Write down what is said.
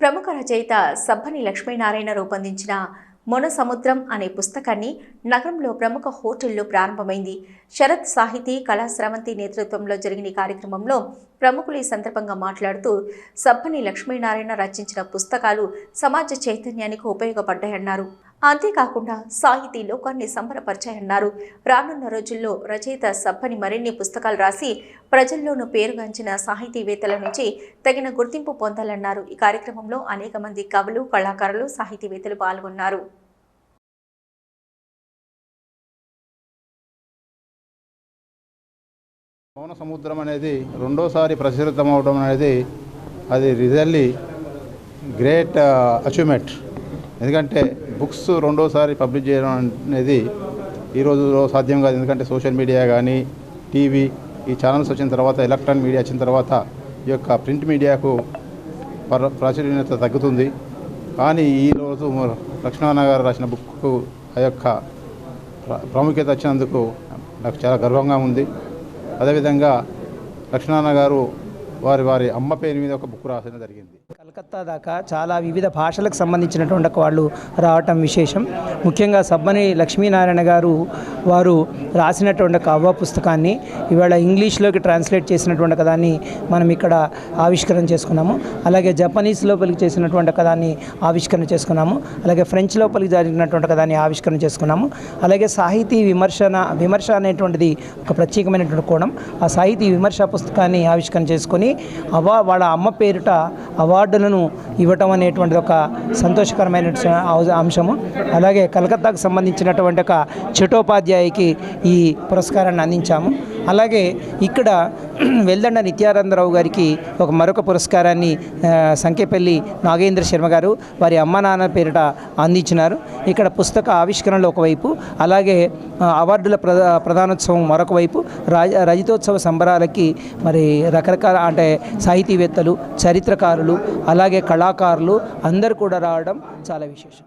ప్రముఖ రచయిత సబ్బని లక్ష్మీనారాయణ రూపొందించిన మొన సముద్రం అనే పుస్తకాన్ని నగరంలో ప్రముఖ హోటల్లో ప్రారంభమైంది. శరత్ సాహితీ కళాశ్రవంతి నేతృత్వంలో జరిగిన కార్యక్రమంలో ప్రముఖులు ఈ సందర్భంగా మాట్లాడుతూ సబ్బని లక్ష్మీనారాయణ రచించిన పుస్తకాలు సమాజ చైతన్యానికి ఉపయోగపడ్డాయన్నారు. అంతేకాకుండా సాహితీ లోకాన్ని సంబరపరిచాయన్నారు. రానున్న రోజుల్లో రచయిత సబ్బని మరిన్ని పుస్తకాలు రాసి ప్రజల్లోనూ పేరుగాంచిన సాహితీవేత్తల నుంచి తగిన గుర్తింపు పొందాలన్నారు. ఈ కార్యక్రమంలో అనేక మంది కవులు కళాకారులు సాహితీవేత్తలు పాల్గొన్నారు. మౌన సముద్రం అనేది రెండోసారి ప్రచురితం అవడం అనేది అది రిజల్లీ గ్రేట్ అచీవ్మెంట్. ఎందుకంటే బుక్స్ రెండోసారి పబ్లిష్ చేయడం అనేది ఈ రోజులో సాధ్యం కాదు. ఎందుకంటే సోషల్ మీడియా కానీ టీవీ ఈ ఛానల్స్ వచ్చిన తర్వాత ఎలక్ట్రానిక్ మీడియా వచ్చిన తర్వాత ఈ యొక్క ప్రింట్ మీడియాకు ప్ర- ప్రాచుర్యత తగ్గుతుంది. కానీ ఈరోజు లక్ష్మణ గారు రాసిన బుక్కు ఆ యొక్క ప్రాముఖ్యత వచ్చినందుకు నాకు చాలా గర్వంగా ఉంది. అదేవిధంగా లక్ష్మణ గారు వారి వారి అమ్మ పేరు మీద ఒక బుక్ రాసడం జరిగింది. కలకత్తా దాకా చాలా వివిధ భాషలకు సంబంధించినటువంటి వాళ్ళు రావటం విశేషం. ముఖ్యంగా సబ్బని లక్ష్మీనారాయణ గారు వారు రాసినటువంటి ఒక అవ్వ పుస్తకాన్ని ఇవాళ ఇంగ్లీష్లోకి ట్రాన్స్లేట్ చేసినటువంటి కదాన్ని మనం ఇక్కడ ఆవిష్కరణ చేసుకున్నాము. అలాగే జపనీస్ లోపలికి చేసినటువంటి కదాన్ని ఆవిష్కరణ చేసుకున్నాము. అలాగే ఫ్రెంచ్ లోపలికి జరిగినటువంటి ఒక ఆవిష్కరణ చేసుకున్నాము. అలాగే సాహితీ విమర్శన విమర్శ అనేటువంటిది ఒక ప్రత్యేకమైనటువంటి కోణం. ఆ సాహితీ విమర్శ పుస్తకాన్ని ఆవిష్కరణ చేసుకొని అవా వాళ్ళ అమ్మ పేరిట అవార్డులను ఇవ్వటం అనేటువంటిది ఒక సంతోషకరమైన అంశము. అలాగే కలకత్తాకు సంబంధించినటువంటి ఒక చటోపాధ్యాయకి ఈ పురస్కారాన్ని అందించాము. అలాగే ఇక్కడ వెల్దండ నిత్యానందరావు గారికి ఒక మరొక పురస్కారాన్ని సంఖ్యపల్లి సంకేపల్లి నాగేంద్ర శర్మ గారు వారి అమ్మ నాన్న పేరిట అందించినారు. ఇక్కడ పుస్తక ఆవిష్కరణలు ఒకవైపు అలాగే అవార్డుల ప్రధా ప్రధానోత్సవం మరొక వైపు రాజ రజతోత్సవ సంబరాలకి మరి రకరకాల అంటే సాహితీవేత్తలు చరిత్రకారులు అలాగే కళాకారులు అందరూ కూడా రావడం చాలా విశేషం.